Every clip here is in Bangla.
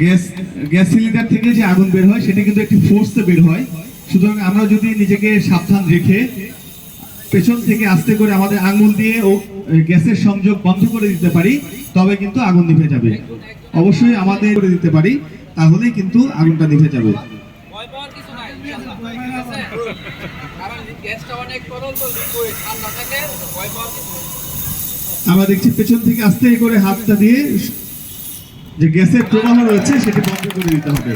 গ্যাস গ্যাস সিলিন্ডার থেকে যে আগুন বের হয়, সেটা কিন্তু একটি ফোর্সে বের হয় সুতরাং আমরা যদি নিজেকে সাবধান রেখে পেছন থেকে আস্তে করে আমাদের আঙুল দিয়ে ও গ্যাসের সংযোগ বন্ধ করে দিতে পারি, তবে কিন্তু আগুন নিভে যাবে অবশ্যই আমাদের করে দিতে পারি, তাহলেই কিন্তু আগুনটা নিভে যাবে। আমরা দেখছি পেছন থেকে আস্তে করে হাতটা দিয়ে যে গ্যাসের প্রবাহ রয়েছে, সেটি বন্ধ করে দিতে হবে।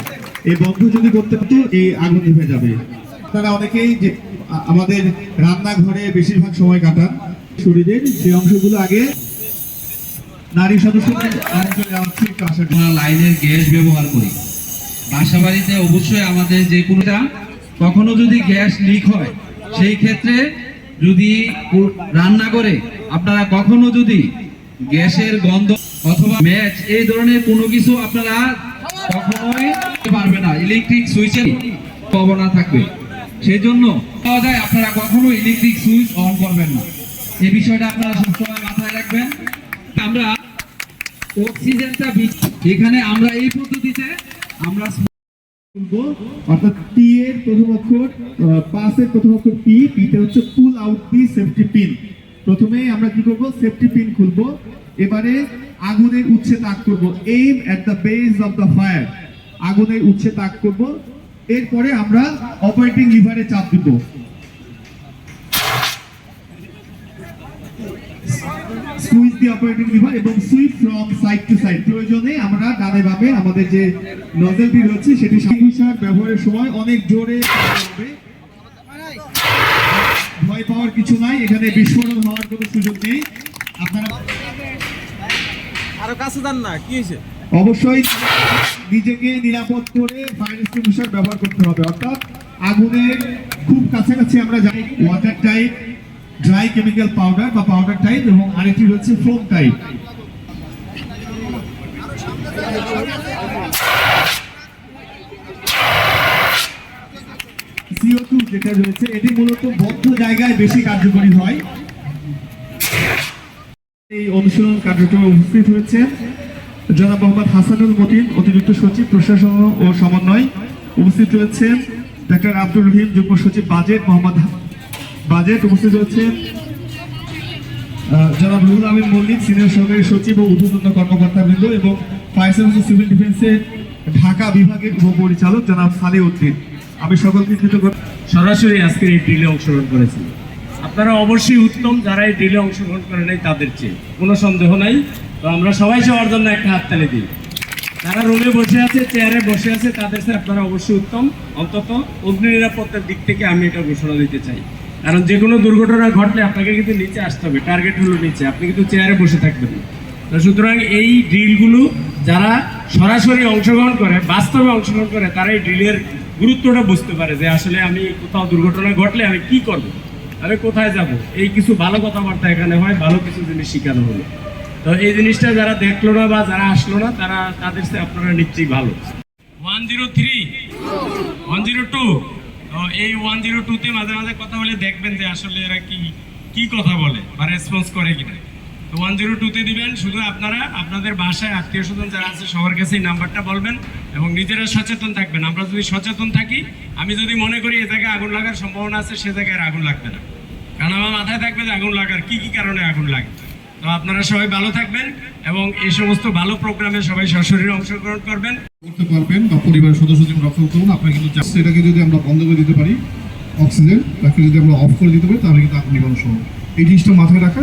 এই বন্ধ যদি করতে পারতো, এই আগুন নিভে যাবে। তারা অনেকেই যে আমাদের রান্নাঘরে বেশিরভাগ সময় কাটান। শরীরের যে অংশগুলো আগে নারী সদস্যদের লাইনের গ্যাস ব্যবহার করি। বাসা বাড়িতে অবশ্যই আমাদের যে কোনোটা কখনো যদি গ্যাস লিক হয়, সেই ক্ষেত্রে যদি রান্না করে, আপনারা কখনো যদি গ্যাসের গন্ধ অথবা ম্যাচ, এই ধরনের কোনো কিছু আপনারা কখনোই পারবে না। ইলেকট্রিক সুইচের পাবনা থাকবে। সেই জন্য পাওয়া যায়, আপনারা কখনো ইলেকট্রিক সুইচ অন করবেন না। এই বিষয়টা আপনারা সবসময় মাথায় রাখবেন। আমরা অক্সিজেনটা এখানে আমরা এই পদ্ধতিতে আমরা অর্থাৎ পি এর প্রথম অক্ষর পাস এর প্রথম অক্ষর পি পিতে হচ্ছে pull out the safety pin প্রথমে আমরা কি করব? সেফটি পিন খুলবো। এবারে আগুনের উৎসে তাক করব। Aim at the base of the fire আগুনের উৎসে তাক করব। এরপরে আমরা অপারেটিং লিভারে চাপ দিব। সুইচ দি অপারেটিং লিভার এবং switch from side to side প্রয়োজনে আমরা ডানে বামে আমাদের যে নজেলটি রয়েছে, সেটি সার ব্যবহারের সময় অনেক জোরে হবে। ভয় পাওয়ার কিছু নাই এখানে বিস্ফোরণ হওয়ার কোনো সুযোগ নেই। আপনারা আরও কাছে যান না কি হয়েছে? অবশ্যই নিজেকে নিরাপদ করে ফায়ার এক্সটিংগুইশার ব্যবহার করতে হবে। অর্থাৎ আগুনের খুব কাছাকাছি আমরা যাই water type dry chemical powder বা পাউডার টাইপ এবং আরেকটি রয়েছে ফোম টাইপ সিও টু যেটা রয়েছে, এটি মূলত বদ্ধ জায়গায় বেশি কার্যকরী হয়। এই অনুশীলন কার্যক্রমে উপস্থিত হয়েছে জনাব মোহাম্মদ হাসানুল মতিন, অতিরিক্ত সচিব, প্রশাসন ও সমন্বয়। উপস্থিত রয়েছেন ডাক্তার আব্দুর রহিম, যুগ্ম সচিব বাজেট, মোহাম্মদ বাজেট। উপস্থিত রয়েছেন জনাব রুহুল আমিন মল্লিক, সিনিয়র সহকারী সচিব ও ঊর্ধ্বতন কর্মকর্তাবৃন্দ এবং ফায়ার সার্ভিস সিভিল ডিফেন্সের ঢাকা বিভাগের উপপরিচালক জনাব সালে উদ্দিন আমি সকলকে কৃতজ্ঞ। সরাসরি আজকের এই ড্রিলে অংশগ্রহণ করেছি। আপনারা অবশ্যই উত্তম যারা এই ড্রিলে অংশগ্রহণ করে নাই, তাদের চেয়ে। কোনো সন্দেহ নাই। তো আমরা সবাই সবার জন্য একটা হাততালি দিই। যারা রুমে বসে আছে, চেয়ারে বসে আছে, তাদের সাথে আপনারা অবশ্যই উত্তম। অন্তত অগ্নি নিরাপত্তার দিক থেকে আমি এটা ঘোষণা দিতে চাই। কারণ যে কোনো দুর্ঘটনা ঘটলে আপনাকে কিন্তু নিচে আসতে হবে। টার্গেট হলো নিচে। আপনি কিন্তু চেয়ারে বসে থাকবেন তো সুতরাং এই ড্রিলগুলো যারা সরাসরি অংশগ্রহণ করে, বাস্তবে অংশগ্রহণ করে, তারা এই ড্রিলের গুরুত্বটা বুঝতে পারে যে আসলে আমি কোথাও দুর্ঘটনা ঘটলে আমি কি করব? আমি কোথায় যাব? এই কিছু ভালো কথাবার্তা এখানে হয়, ভালো কিছু জিনিস শেখানো হলো। তো এই জিনিসটা যারা দেখল না বা যারা আসলো না, তারা, তাদের সাথে আপনারা নিশ্চয়ই ভালো। One zero three one zero two তো এই ওয়ান জিরো টুতে মাঝে মাঝে কথা বলে দেখবেন যে আসলে এরা কি কি কথা বলে বা রেসপন্স করে কিনা। ওয়ান জিরো টুতে দিবেন, শুধু আপনারা, আপনাদের বাসায় আত্মীয় স্বজন যারা আছে, সবার কাছে এই নাম্বারটা বলবেন এবং নিজেরা সচেতন থাকবেন। আমরা যদি সচেতন থাকি, আমি যদি মনে করি এ জায়গায় আগুন লাগার সম্ভাবনা আছে, সে জায়গায় আগুন লাগবে না। কারণ আমার মাথায় থাকবে যে আগুন লাগার কি কি কারণে আগুন লাগে। তো আপনারা সবাই ভালো থাকবেন এবং এই সমস্ত ভালো প্রোগ্রামে সবাই সশরীরে অংশগ্রহণ করবেন। করতে পারবেন বা পরিবারের সদস্য যেমন রক্ষা করুন। আপনারা কিন্তু সেটাকে যদি আমরা বন্ধ করে দিতে পারি, অক্সিজেন, তাকে যদি আমরা অফ করে দিতে পারি, তাহলে কিন্তু আগুন নিবারণ সম্ভব। এই জিনিসটা মাথায় রাখা